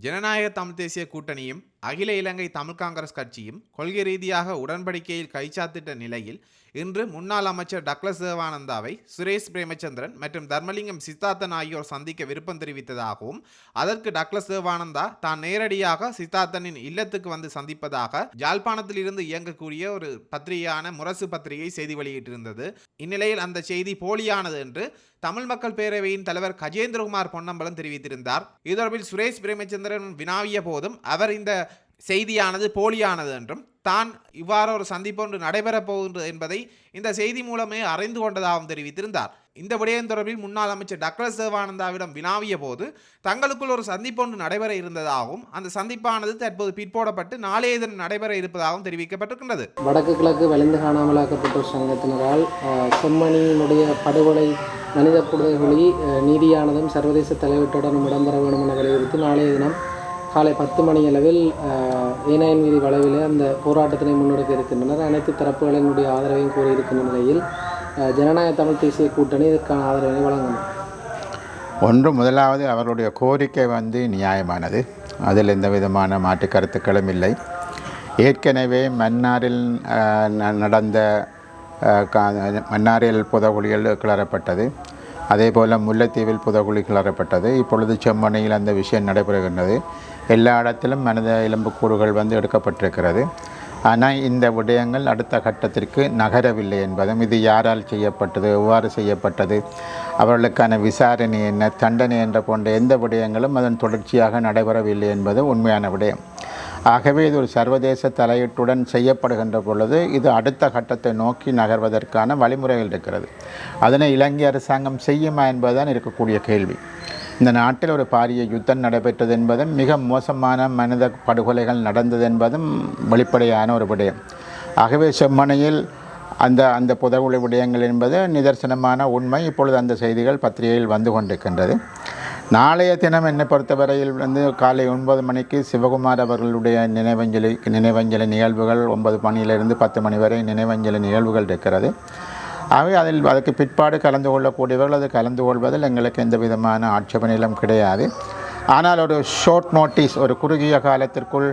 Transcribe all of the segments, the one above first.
ஜனநாயக தமிழ் தேசிய கூட்டணியும் அகில இலங்கை தமிழ் காங்கிரஸ் கட்சியும் கொள்கை ரீதியாக உடன்படிக்கையில் கைச்சாத்திட்ட நிலையில் இன்று முன்னாள் அமைச்சர் டக்ளஸ் தேவானந்தாவை சுரேஷ் பிரேமச்சந்திரன் மற்றும் தர்மலிங்கம் சித்தார்த்தன் ஆகியோர் சந்திக்க விருப்பம் தெரிவித்ததாகவும் அதற்கு டக்ளஸ் தேவானந்தா தான் நேரடியாக சித்தார்த்தனின் இல்லத்துக்கு வந்து சந்திப்பதாக ஜாழ்ப்பாணத்தில் இருந்து இயங்கக்கூடிய ஒரு பத்திரிகையான முரசு பத்திரிகை செய்தி வெளியிட்டிருந்தது. இந்நிலையில் அந்த செய்தி போலியானது என்று தமிழ் மக்கள் பேரவையின் தலைவர் கஜேந்திரகுமார் பொன்னம்பலம் தெரிவித்திருந்தார். இது தொடர்பில் சுரேஷ் பிரேமச்சந்திரன் வினாவிய போதும் அவர் இந்த செய்தியானது போலியானது என்றும் தான் இவ்வாறு ஒரு சந்திப்பு ஒன்று நடைபெறப் போகின்றது என்பதை இந்த செய்தி மூலமே அறிந்து கொண்டதாகவும் தெரிவித்திருந்தார். இந்த விடயம் தொடர்பில் முன்னாள் அமைச்சர் டாக்டர் தேவானந்தாவிடம் வினாவிய போது தங்களுக்குள் ஒரு சந்திப்பு ஒன்று நடைபெற இருந்ததாகவும் அந்த சந்திப்பானது தற்போது பிற்போடப்பட்டு நாளைய தினம் நடைபெற இருப்பதாகவும் தெரிவிக்கப்பட்டிருக்கின்றது. வடக்கு கிழக்கு வலிந்து காணாமலாக்கப்பட்டோர் சங்கத்தினரால் செம்மணியினுடைய படுகொலை மனித புடுதொலி நீதியானதும் சர்வதேச தலைவீட்டுடனும் இடம்பெற வேண்டும் என வலியுறுத்தி நாளைய தினம் காலை பத்து மணி அளவில் அஹ், ஏனாயன் வீதி அந்த போராட்டத்தினை முன்னெடுக்க இருக்கின்றனர். அனைத்து தரப்புகளினுடைய ஆதரவையும் கோரியிருக்கின்ற நிலையில் ஜனநாயக தமிழ் தேசிய கூட்டணி இதற்கான ஆதரவினை வழங்கணும் ஒன்று முதலாவது அவருடைய கோரிக்கை வந்து நியாயமானது. அதில் எந்த விதமான மாற்று கருத்துக்களும் இல்லை. ஏற்கனவே மன்னாரில் ந- நடந்த கா- மன்னாரில் புதகுழிகள் கிளறப்பட்டது. அதே போல் முல்லைத்தீவில் புதகுழி கிளறப்பட்டது இப்பொழுது செம்மணியில் அந்த விஷயம் நடைபெறுகின்றது. எல்லா இடத்திலும் மனித எலும்புக்கூடுகள் வந்து எடுக்கப்பட்டிருக்கிறது. ஆனால் இந்த விடயங்கள் அடுத்த கட்டத்திற்கு நகரவில்லை என்பதும் இது யாரால் செய்யப்பட்டது எவ்வாறு செய்யப்பட்டது அவர்களுக்கான விசாரணை என்ன தண்டனை என்ற போன்ற எந்த விடயங்களும் அதன் தொடர்ச்சியாக நடைபெறவில்லை என்பது உண்மையான விடயம். ஆகவே இது ஒரு சர்வதேச தலையீட்டுடன் செய்யப்படுகின்ற பொழுது இது அடுத்த கட்டத்தை நோக்கி நகர்வதற்கான வழிமுறைகள் இருக்கிறது. அதனை இலங்கை அரசாங்கம் செய்யுமா என்பதுதான் இருக்கக்கூடிய கேள்வி. இந்த நாட்டில் ஒரு பாரிய யுத்தம் நடைபெற்றது என்பதும் மிக மோசமான மனித படுகொலைகள் நடந்தது என்பதும் வெளிப்படையான ஒரு விடயம். ஆகவே செம்மனையில் அந்த அந்த புதகுழி விடயங்கள் என்பது நிதர்சனமான உண்மை. இப்பொழுது அந்த செய்திகள் பத்திரிகையில் வந்து கொண்டிருக்கின்றது. நாளைய தினம் என்னை பொறுத்தவரையில் வந்து காலை ஒன்பது மணிக்கு சிவகுமார் அவர்களுடைய நினைவஞ்சலி நினைவஞ்சலி நிகழ்வுகள் ஒன்பது மணியிலிருந்து பத்து மணி வரை நினைவஞ்சலி நிகழ்வுகள் இருக்கிறது. ஆகவே அதில் அதுக்கு பிற்பாடு கலந்து கொள்ளக்கூடியவர்கள் அது கலந்து கொள்வதில் எங்களுக்கு எந்த விதமான ஆட்சேபனையிலும் கிடையாது. ஆனால் ஒரு ஷார்ட் நோட்டீஸ் ஒரு குறுகிய காலத்திற்குள்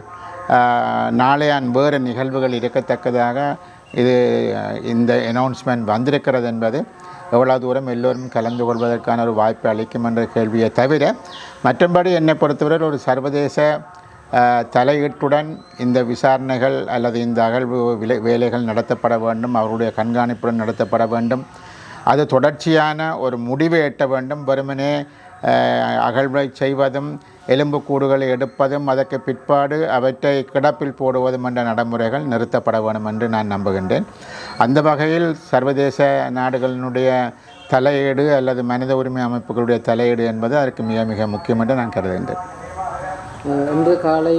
நாளையான் வேறு நிகழ்வுகள் இருக்கத்தக்கதாக இது இந்த அனௌன்ஸ்மெண்ட் வந்திருக்கிறது என்பது எவ்வளோ தூரம் எல்லோரும் கலந்து கொள்வதற்கான ஒரு வாய்ப்பை அளிக்கும் என்ற கேள்வியை தவிர மற்றபடி என்னை பொறுத்தவரை ஒரு சர்வதேச தலையீட்டுடன் இந்த விசாரணைகள் அல்லது இந்த அகழ்வு விலை வேலைகள் நடத்தப்பட வேண்டும் அவருடைய கண்காணிப்புடன் நடத்தப்பட வேண்டும். அது தொடர்ச்சியான ஒரு முடிவை எட்ட வேண்டும். வெறுமனே அகழ்வை செய்வதும் எலும்புக்கூடுகளை எடுப்பதும் அதற்கு பிற்பாடு அவற்றை கிடப்பில் போடுவதும் என்ற நடைமுறைகள் நிறுத்தப்பட வேண்டும் என்று நான் நம்புகின்றேன். அந்த வகையில் சர்வதேச நாடுகளினுடைய தலையீடு அல்லது மனித உரிமை அமைப்புகளுடைய தலையீடு என்பது அதற்கு மிக மிக முக்கியம் என்று நான் கருதுகின்றேன். இன்று காலை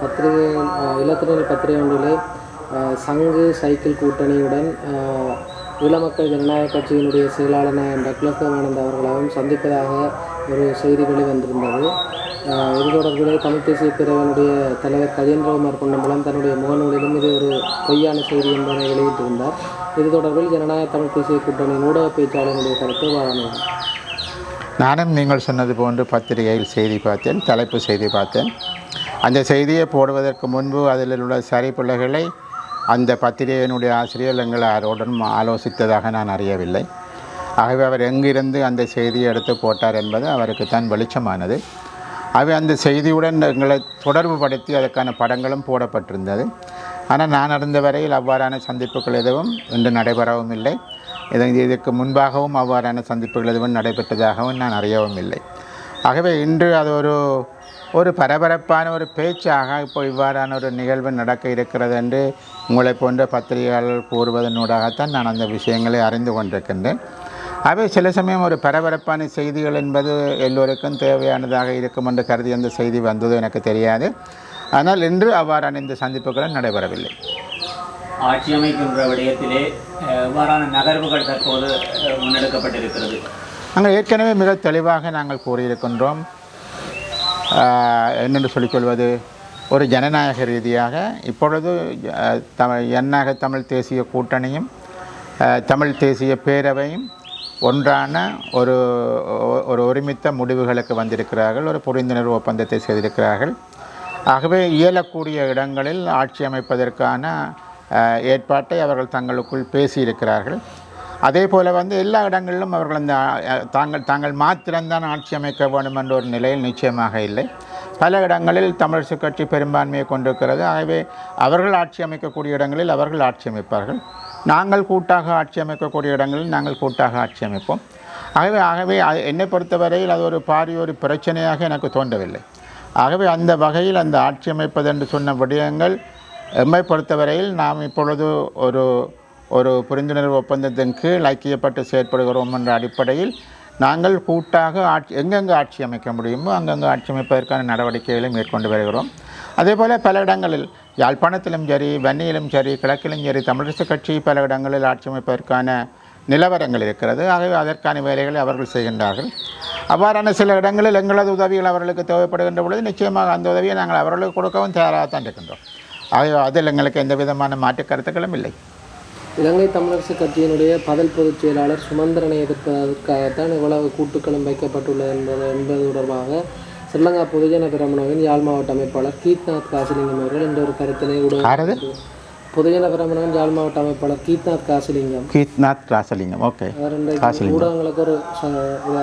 பத்திரிகை அஹ், பத்திரிகை ஒன்றிலே சங்கு சைக்கிள் கூட்டணியுடன் இளமக்கள் ஈழமக்கள் ஜனநாயக கட்சியினுடைய செயலாளர் டக்ளஸ் தேவானந்த் அவர்களாகவும் சந்திப்பதாக ஒரு செய்தி வெளிவந்திருந்தது. இது தொடர்பிலே தமிழ் தேசிய பிரிவினுடைய தலைவர் கஜேந்திரகுமார் பொன்னம்பலம் தன்னுடைய முகநூலிலும் இது ஒரு பொய்யான செய்தி என்பதை வெளியிட்டிருந்தார். இது தொடர்பில் ஜனநாயக தமிழ் தேசிய கூட்டணியின் ஊடக பேச்சாளருடைய கருத்து வாழணும் நானும் நீங்கள் சொன்னது போன்று பத்திரிகையில் செய்தி பார்த்தேன் தலைப்பு செய்தி பார்த்தேன். அந்த செய்தியை போடுவதற்கு முன்பு அதில் உள்ள சரிப்பிள்ளைகளை அந்த பத்திரிகையினுடைய ஆசிரியர் எங்கள் அவருடன் ஆலோசித்ததாக நான் அறியவில்லை. ஆகவே அவர் எங்கிருந்து அந்த செய்தியை எடுத்து போட்டார் என்பது அவருக்கு தான் வெளிச்சமானது. ஆகவே அந்த செய்தியுடன் எங்களை தொடர்பு படுத்தி அதற்கான படங்களும் போடப்பட்டிருந்தது. ஆனால் நான் அறிந்த வரையில் அவ்வாறான சந்திப்புகள் எதுவும் இன்று நடைபெறவும் இல்லை. இதற்கு முன்பாகவும் அவ்வாறான சந்திப்புகள் எதுவும் நடைபெற்றதாகவும் நான் அறியவும் இல்லை. ஆகவே இன்று அது ஒரு ஒரு பரபரப்பான ஒரு பேச்சாக இப்போ இவ்வாறான ஒரு நிகழ்வு நடக்க இருக்கிறது என்று உங்களை போன்ற பத்திரிகையாளர்கள் கூறுவதனூடாகத்தான் நான் அந்த விஷயங்களை அறிந்து கொண்டிருக்கின்றேன். அவை சில சமயம் ஒரு பரபரப்பான செய்திகள் என்பது எல்லோருக்கும் தேவையானதாக இருக்கும் என்று கருதி அந்த செய்தி வந்தது எனக்கு தெரியாது. ஆனால் இன்று அவ்வாறான இந்த சந்திப்புகளும் நடைபெறவில்லை. ஆட்சி அமைக்கின்ற விடயத்திலே அஹ், எவ்வாறான நகர்வுகள் தற்போது முன்னெடுக்கப்பட்டிருக்கிறது. நாங்கள் ஏற்கனவே மிக தெளிவாக நாங்கள் கூறியிருக்கின்றோம். என்னென்று சொல்லிக்கொள்வது? ஒரு ஜனநாயக ரீதியாக இப்பொழுது தமிழ் எண்ணாக தமிழ் தேசிய கூட்டணியும் தமிழ் தேசிய பேரவையும் ஒன்றான ஒரு ஒரு ஒருமித்த முடிவுகளுக்கு வந்திருக்கிறார்கள் ஒரு புரிந்துணர்வு ஒப்பந்தத்தை செய்திருக்கிறார்கள். ஆகவே இயலக்கூடிய இடங்களில் ஆட்சி அமைப்பதற்கான ஏற்பாட்டை அவர்கள் தங்களுக்குள் பேசியிருக்கிறார்கள். அதே போல் வந்து எல்லா இடங்களிலும் அவர்கள் அந்த தாங்கள் தாங்கள் மாத்திரம்தான் ஆட்சி அமைக்க வேண்டும் என்ற ஒரு நிலையில் நிச்சயமாக இல்லை. பல இடங்களில் தமிழரசு கட்சி பெரும்பான்மையை கொண்டிருக்கிறது. ஆகவே அவர்கள் ஆட்சி அமைக்கக்கூடிய இடங்களில் அவர்கள் ஆட்சி அமைப்பார்கள். நாங்கள் கூட்டாக ஆட்சி அமைக்கக்கூடிய இடங்களில் நாங்கள் கூட்டாக ஆட்சி அமைப்போம். ஆகவே ஆகவே அது என்னை பொறுத்தவரையில் அது ஒரு பாரிய ஒரு பிரச்சனையாக எனக்கு தோன்றவில்லை. ஆகவே அந்த வகையில் அந்த ஆட்சி அமைப்பது என்று சொன்ன விடயங்கள் எம்மை பொறுத்தவரையில் நாம் இப்பொழுது ஒரு ஒரு புரிந்துணர்வு ஒப்பந்தத்தின் கீழ் ஐக்கியப்பட்டு செயற்படுகிறோம் என்ற அடிப்படையில் நாங்கள் கூட்டாக ஆட்சி எங்கெங்கே ஆட்சி அமைக்க முடியுமோ அங்கங்கே ஆட்சி அமைப்பதற்கான நடவடிக்கைகளை மேற்கொண்டு வருகிறோம். அதே போல் பல இடங்களில் யாழ்ப்பாணத்திலும் சரி வன்னியிலும் சரி கிழக்கிலும் சரி தமிழரசு கட்சி பல இடங்களில் ஆட்சி அமைப்பதற்கான நிலவரங்கள் இருக்கிறது. ஆகவே அதற்கான வேலைகளை அவர்கள் செய்கின்றார்கள். அவ்வாறான சில இடங்களில் எங்களது உதவிகள் அவர்களுக்கு தேவைப்படுகின்ற பொழுது நிச்சயமாக அந்த உதவியை நாங்கள் அவர்களுக்கு கொடுக்கவும் தயாராகத்தான் இருக்கின்றோம். ஆகவே அதில் எங்களுக்கு எந்த விதமான மாற்று கருத்துக்களும் இல்லை. இலங்கை தமிழரசு கட்சியினுடைய பதில் பொதுச் செயலாளர் சுமந்திரனை எதிர்ப்பதற்காகத்தான் இவ்வளவு கூட்டுக்களும் வைக்கப்பட்டுள்ளது என்பது என்பது தொடர்பாக ஸ்ரீலங்கா பொதுஜன பிரமுனவின் யாழ் மாவட்ட அமைப்பாளர் கீத்நாத் காசிலிங்கம் அவர்கள் இந்த ஒரு கருத்தினை? ஊடக பொதுஜன பிரமுனவின் யாழ் மாவட்ட அமைப்பாளர் கீத்நாத் காசிலிங்கம். கீத்நாத் ராசலிங்கம் ஓகே. அவர் ஊடகங்களுக்கு ஒரு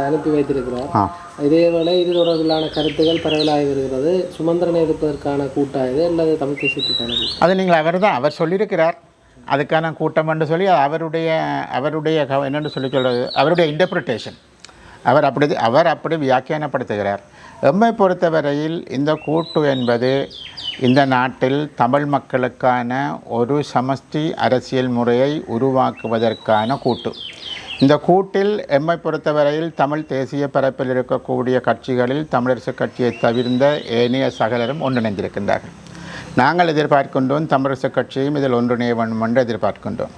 அனுப்பி வைத்திருக்கிறார். இதேவேளை இது தொடர்பிலான கருத்துக்கள் பரவலாகி வருகிறது. சுமந்திரனை எதிர்ப்பதற்கான கூட்டா இது? அல்லது தமிழ் தேசியத்துக்கான அது நீங்கள் அவர் தான் அவர் சொல்லியிருக்கிறார். அதுக்கான கூட்டம் என்று சொல்லி அவருடைய அவருடைய என்னென்னு சொல்லி சொல்கிறது அவருடைய இன்டர்பிரிட்டேஷன் அவர் அப்படி அவர் அப்படி வியாக்கியானப்படுத்துகிறார். எம்மை பொறுத்தவரையில் இந்த கூட்டு என்பது இந்த நாட்டில் தமிழ் மக்களுக்கான ஒரு சமஷ்டி அரசியல் முறையை உருவாக்குவதற்கான கூட்டு. இந்த கூட்டில் எம்மை பொறுத்தவரையில் தமிழ் தேசிய பரப்பில் இருக்கக்கூடிய கட்சிகளில் தமிழரசு கட்சியை தவிர்ந்த ஏனைய சகலரும் ஒன்றிணைந்திருக்கின்றார்கள். நாங்கள் எதிர்பார்க்கின்றோம் தமிழரசு கட்சியும் இதில் ஒன்றிணைய வேண்டும் என்று எதிர்பார்க்கின்றோம்.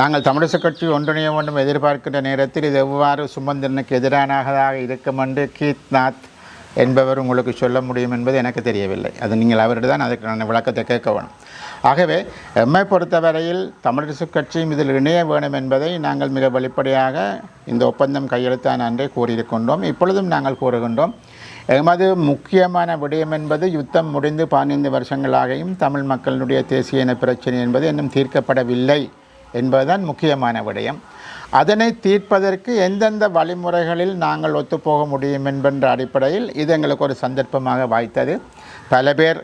நாங்கள் தமிழரசு கட்சி ஒன்றிணைய வேண்டும் எதிர்பார்க்கின்ற நேரத்தில் இது எவ்வாறு சுமந்திரனுக்கு எதிரானதாக இருக்கும் என்று கீத்நாத் என்பவர் உங்களுக்கு சொல்ல முடியும் என்பது எனக்கு தெரியவில்லை. அது நீங்கள் அவர்கிட்ட தான் அதுக்கான விளக்கத்தை கேட்க வேணும். ஆகவே எம்மை பொறுத்தவரையில் தமிழரசு கட்சியும் இதில் இணைய வேணும் என்பதை நாங்கள் மிக வெளிப்படையாக இந்த ஒப்பந்தம் கையெழுத்தான அன்றே கூறியிருக்கின்றோம். இப்பொழுதும் நாங்கள் கூறுகின்றோம் எமது முக்கியமான விடயம் என்பது யுத்தம் முடிந்து பதினைந்து வருஷங்களாகியும் தமிழ் மக்களுடைய தேசிய இன பிரச்சனை என்பது இன்னும் தீர்க்கப்படவில்லை என்பதுதான் முக்கியமான விடயம். அதனை தீர்ப்பதற்கு எந்தெந்த வழிமுறைகளில் நாங்கள் ஒத்துப்போக முடியும் என்பன்ற அடிப்படையில் இது எங்களுக்கு ஒரு சந்தர்ப்பமாக வாய்த்தது. பல பேர்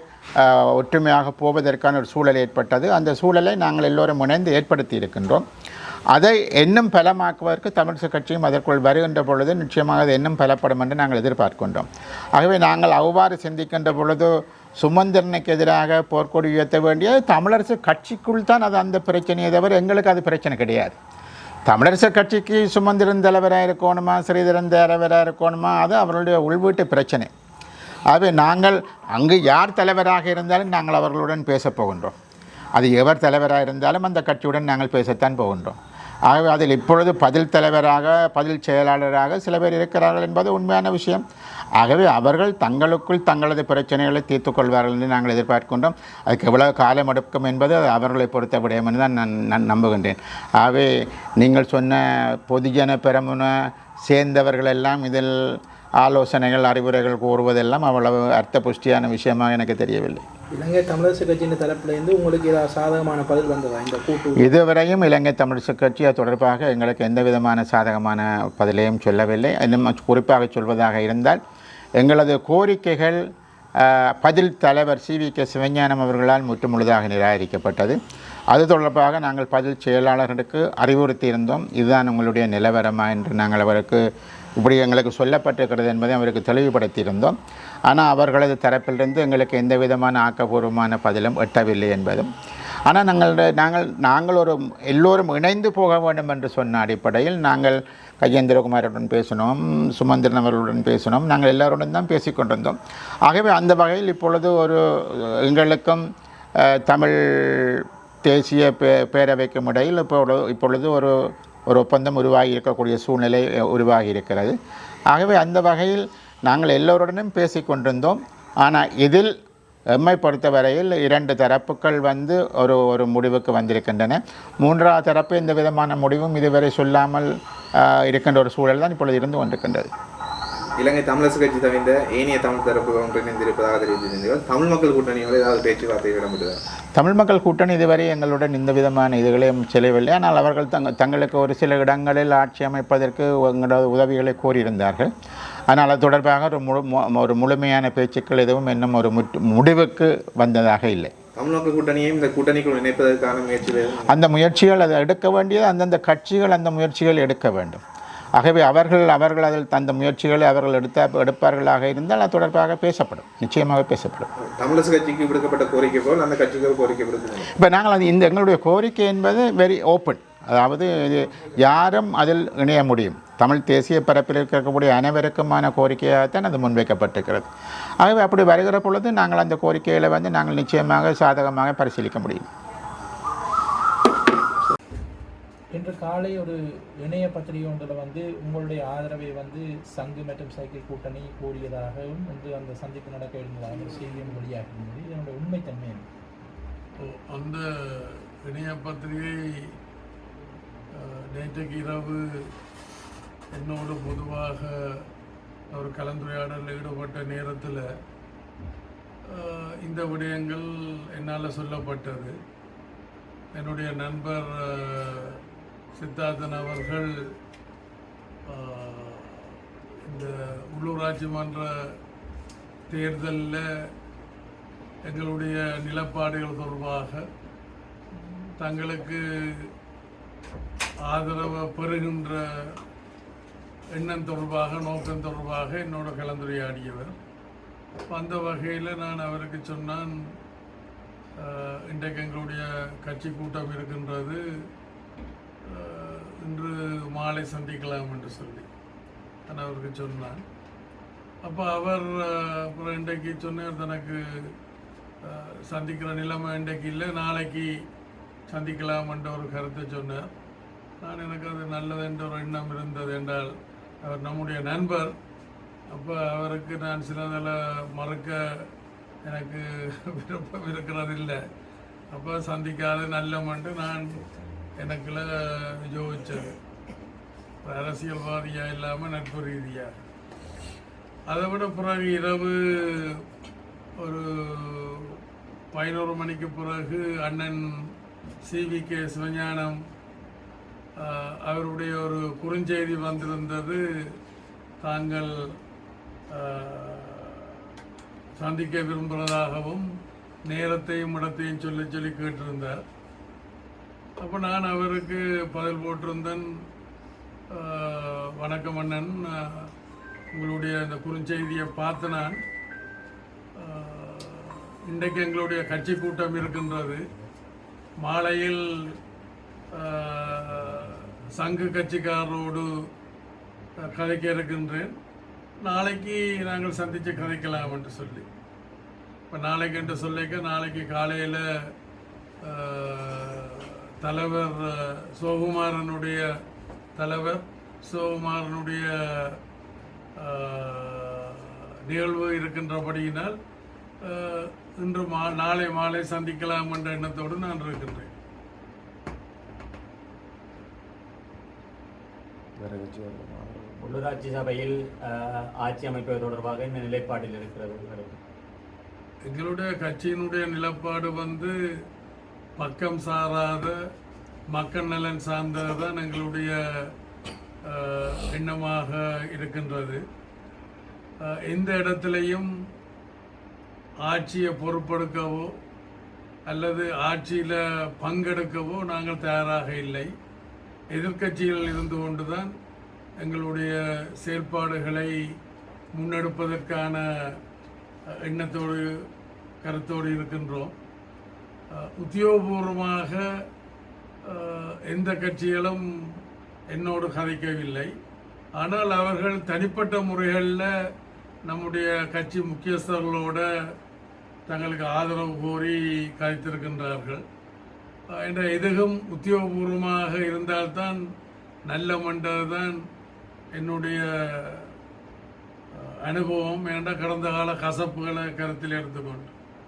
ஒற்றுமையாக போவதற்கான ஒரு சூழல் ஏற்பட்டது. அந்த சூழலை நாங்கள் எல்லோரும் இணைந்து ஏற்படுத்தி இருக்கின்றோம். அதை இன்னும் பலமாக்குவதற்கு தமிழிசை கட்சியும் அதற்குள் வருகின்ற பொழுது நிச்சயமாக அது இன்னும் பலப்படும் என்று நாங்கள் எதிர்பார்க்கின்றோம். ஆகவே நாங்கள் அவ்வாறு சிந்திக்கின்ற பொழுது சுமந்திரனுக்கு எதிராக போர்க்கொடி உயர்த்த வேண்டியது தமிழரசு கட்சிக்குள் தான் அது அந்த பிரச்சனையை தவிர எங்களுக்கு அது பிரச்சனை கிடையாது. தமிழரசு கட்சிக்கு சுமந்திரன் தலைவராக இருக்கணுமா ஸ்ரீதரன் தலைவராக இருக்கணுமா அது அவர்களுடைய உள்வீட்டு பிரச்சனை. ஆகவே நாங்கள் அங்கு யார் தலைவராக இருந்தாலும் நாங்கள் அவர்களுடன் பேசப் போகின்றோம். அது எவர் தலைவராக இருந்தாலும் அந்த கட்சியுடன் நாங்கள் பேசத்தான் போகின்றோம். ஆகவே அதில் இப்பொழுது பதில் தலைவராக பதில் செயலாளராக சில பேர் இருக்கிறார்கள் என்பது உண்மையான விஷயம். ஆகவே அவர்கள் தங்களுக்குள் தங்களது பிரச்சனைகளை தீர்த்துக்கொள்வார்கள் என்று நாங்கள் எதிர்பார்க்கின்றோம். அதுக்கு எவ்வளவு காலம் எடுக்கும் என்பது அது அவர்களை பொறுத்த விடயம் என்று தான் நான் நான் நம்புகின்றேன். ஆகவே நீங்கள் சொன்ன பொதுஜன பெரமுன சேர்ந்தவர்கள் எல்லாம் இதில் ஆலோசனைகள் அறிவுரைகள் கூறுவதெல்லாம் அவ்வளவு அர்த்த புஷ்டியான விஷயமாக எனக்கு தெரியவில்லை. இலங்கை தமிழரசு கட்சியின் தரப்பிலிருந்து உங்களுக்கு ஏதாவது சாதகமான பதில் வந்ததா இந்த கூட்டு? இதுவரையும் இலங்கை தமிழரசு கட்சி அது தொடர்பாக எங்களுக்கு எந்த விதமான சாதகமான பதிலையும் சொல்லவில்லை. இன்னும் குறிப்பாக சொல்வதாக இருந்தால் எங்களது கோரிக்கைகள் பதில் தலைவர் சி. வி. கே. சிவஞானம் அவர்களால் முற்றுமுழுதாக நிராகரிக்கப்பட்டது. அது தொடர்பாக நாங்கள் பதில் செயலாளர்களுக்கு அறிவுறுத்தி இருந்தோம் இதுதான் உங்களுடைய நிலவரமா என்று நாங்கள் அவருக்கு இப்படி எங்களுக்கு சொல்லப்பட்டிருக்கிறது என்பதை அவருக்கு தெளிவுபடுத்தியிருந்தோம். ஆனால் அவர்களது தரப்பிலிருந்து எங்களுக்கு எந்த விதமான ஆக்கப்பூர்வமான பதிலும் எட்டவில்லை என்பதும். ஆனால் நாங்கள் நாங்கள் நாங்கள் ஒரு எல்லோரும் இணைந்து போக வேண்டும் என்று சொன்ன அடிப்படையில் நாங்கள் கையேந்திரகுமாருடன் பேசினோம் சுமந்திரன் அவர்களுடன் பேசினோம் நாங்கள் எல்லோருடன் தான் பேசிக்கொண்டிருந்தோம் ஆகவே அந்த வகையில் இப்பொழுது ஒரு எங்களுக்கும் தமிழ் தேசிய பே பேரவைக்கும் இடையில் இப்பொழுது இப்பொழுது ஒரு ஒரு ஒப்பந்தம் உருவாகி இருக்கக்கூடிய சூழ்நிலை உருவாகி இருக்கிறது ஆகவே அந்த வகையில் நாங்கள் எல்லோருடனும் பேசிக்கொண்டிருந்தோம். ஆனால் இதில் எம்மை பொறுத்தவரையில் இரண்டு தரப்புகள் வந்து ஒரு ஒரு முடிவுக்கு வந்திருக்கின்றன. மூன்றாவது தரப்பு எந்த விதமான முடிவும் இதுவரை சொல்லாமல் இருக்கின்ற ஒரு சூழல் தான் இப்பொழுது இருந்து கொண்டிருக்கின்றது. இலங்கை தமிழரசு கட்சி தவிர்த்த ஏனைய தமிழ் தரப்பு ஒன்றிணைந்திருப்பதாக தெரிவித்திருந்தீர்கள். தமிழ் மக்கள் கூட்டணியோடு ஏதாவது பேச்சுவார்த்தை இடம்பெற்றதா? தமிழ் மக்கள் கூட்டணி இதுவரை எங்களுடன் இந்த விதமான இதுகளையும் செல்லவில்லை. ஆனால் அவர்கள் தங்க தங்களுக்கு ஒரு சில இடங்களில் ஆட்சி அமைப்பதற்கு எங்களது உதவிகளை கோரியிருந்தார்கள். ஆனால் அது தொடர்பாக ஒரு முழு ஒரு முழுமையான பேச்சுக்கள் எதுவும் இன்னும் ஒரு முடிவுக்கு வந்ததாக இல்லை. தமிழ் மக்கள் கூட்டணியையும் இந்த கூட்டணிக்குள் இணைப்பதற்கான முயற்சிகள் அந்த முயற்சிகள் அதை எடுக்க வேண்டியது அந்தந்த கட்சிகள் அந்த முயற்சிகள் எடுக்க வேண்டும். ஆகவே அவர்கள் அவர்கள் அதில் அந்த முயற்சிகளை அவர்கள் எடுத்த எடுப்பார்களாக இருந்தால் அது தொடர்பாக பேசப்படும். நிச்சயமாக பேசப்படும். தமிழரசு கட்சிக்கு விடுக்கப்பட்ட கோரிக்கை போல் அந்த கட்சிக்கு ஒரு கோரிக்கை இப்போ நாங்கள் அது இந்த எங்களுடைய கோரிக்கை என்பது வெரி ஓப்பன் அதாவது இது யாரும் அதில் இணைய முடியும். தமிழ் தேசிய பரப்பில் இருக்கக்கூடிய அனைவருக்குமான கோரிக்கையாகத்தான் அது முன்வைக்கப்பட்டிருக்கிறது. ஆகவே அப்படி வருகிற பொழுது நாங்கள் அந்த கோரிக்கைகளை வந்து நாங்கள் நிச்சயமாக சாதகமாக பரிசீலிக்க முடியும். இன்று காலை ஒரு இணைய பத்திரிகை ஒன்றில் வந்து உங்களுடைய ஆதரவை வந்து சங்கு மற்றும் சைக்கிள் கூட்டணி கோரியதாகவும் இன்று அந்த சந்திப்பு நடக்க இருந்ததாக செய்தியும் செய்தியும் வெளியாகிருந்தது இதனுடைய உண்மைத்தன்மை என்ன? அந்த இணைய பத்திரிகை நேற்றைக்கு இரவு என்னோடு பொதுவாக ஒரு கலந்துரையாடலில் ஈடுபட்ட நேரத்தில் இந்த விடயங்கள் என்னால் சொல்லப்பட்டது என்னுடைய நண்பர் சித்தார்த்தன் அவர்கள் இந்த உள்ளூராட்சி மன்ற தேர்தலில் எங்களுடைய நிலப்பாடுகள் தொடர்பாக தங்களுக்கு ஆதரவை பெறுகின்ற எண்ணம் தொடர்பாக நோக்கம் தொடர்பாக என்னோட கலந்துரையாடியவர். அந்த வகையில் நான் அவருக்கு சொன்னான் இன்றைக்கு எங்களுடைய கட்சி கூட்டம் இருக்கின்றது. இன்று மாலை சந்திக்கலாம் என்று சொல்லி நான் அவருக்கு சொன்னான் அப்போ அவர் அப்புறம் இன்றைக்கு சொன்னார் தனக்கு சந்திக்கிற நிலைமை இன்றைக்கு இல்லை நாளைக்கு சந்திக்கலாம் என்ற ஒரு கருத்தை சொன்னார். நான் எனக்கு அது நல்லது என்ற ஒரு எண்ணம் இருந்தது என்றால் அவர் நம்முடைய நண்பர். அப்போ அவருக்கு நான் சிலதில் மறுக்க எனக்கு விருப்பம் இருக்கிறதில்லை. அப்போ சந்திக்காத நல்லமன்ட்டு நான் எனக்குள்ள யோசிச்சது அரசியல்வாதியாக இல்லாமல் நட்பு ரீதியாக அதை விட பிறகு இரவு ஒரு பதினோரு மணிக்கு பிறகு அண்ணன் சிவி கே. சிவஞானம் அவருடைய ஒரு குறுஞ்செய்தி வந்திருந்தது. தாங்கள் சந்திக்க விரும்புகிறதாகவும் நேரத்தையும் இடத்தையும் சொல்லி சொல்லி கேட்டிருந்தார். அப்போ நான் அவருக்கு பதில் போட்டிருந்தேன். வணக்கம் அண்ணன். உங்களுடைய அந்த குறுஞ்செய்தியை பார்த்து நான் இன்றைக்கு எங்களுடைய கட்சி கூட்டம் இருக்கின்றது. மாலையில் சங்கு கட்சிக்காரரோடு கதைக்க இருக்கின்றேன். நாளைக்கு நாங்கள் சந்தித்து கதைக்கலாம் என்று சொல்லி. இப்போ நாளைக்கு என்று சொல்லிக்க நாளைக்கு காலையில் தலைவர் சிவகுமாரனுடைய தலைவர் சிவகுமாரனுடைய நிகழ்வு இருக்கின்றபடியினால் இன்று மா நாளை மாலை சந்திக்கலாம் என்ற எண்ணத்தோடு நான் இருக்கின்றேன் உள்ளூராட்சி சபையில் ஆட்சி அமைப்பது தொடர்பாக இந்த நிலைப்பாட்டில் இருக்கிறது? எங்களுடைய கட்சியினுடைய நிலப்பாடு வந்து பக்கம் சாராத மக்கள் நலன் சார்ந்தது தான் எங்களுடைய எண்ணமாக இருக்கின்றது. எந்த இடத்திலையும் ஆட்சியை பொறுப்பெடுக்கவோ அல்லது ஆட்சியில் பங்கெடுக்கவோ நாங்கள் தயாராக இல்லை. எதிர்க்கட்சிகள் இருந்து கொண்டுதான் எங்களுடைய செயல்பாடுகளை முன்னெடுப்பதற்கான எண்ணத்தோடு கருத்தோடு இருக்கின்றோம். உத்தியோகபூர்வமாக எந்த கட்சிகளும் என்னோடு கதைக்கவில்லை. ஆனால் அவர்கள் தனிப்பட்ட முறைகளில் நம்முடைய கட்சி முக்கியஸ்தர்களோட தங்களுக்கு ஆதரவு கோரி கதைத்திருக்கின்றார்கள். என்ற எதுவும் உத்தியோகபூர்வமாக இருந்தால்தான் நல்ல மன்றதுதான் என்னுடைய அனுபவம். என்ற கடந்த கால கசப்புகளை கருத்தில் எடுத்துக்கொண்டு.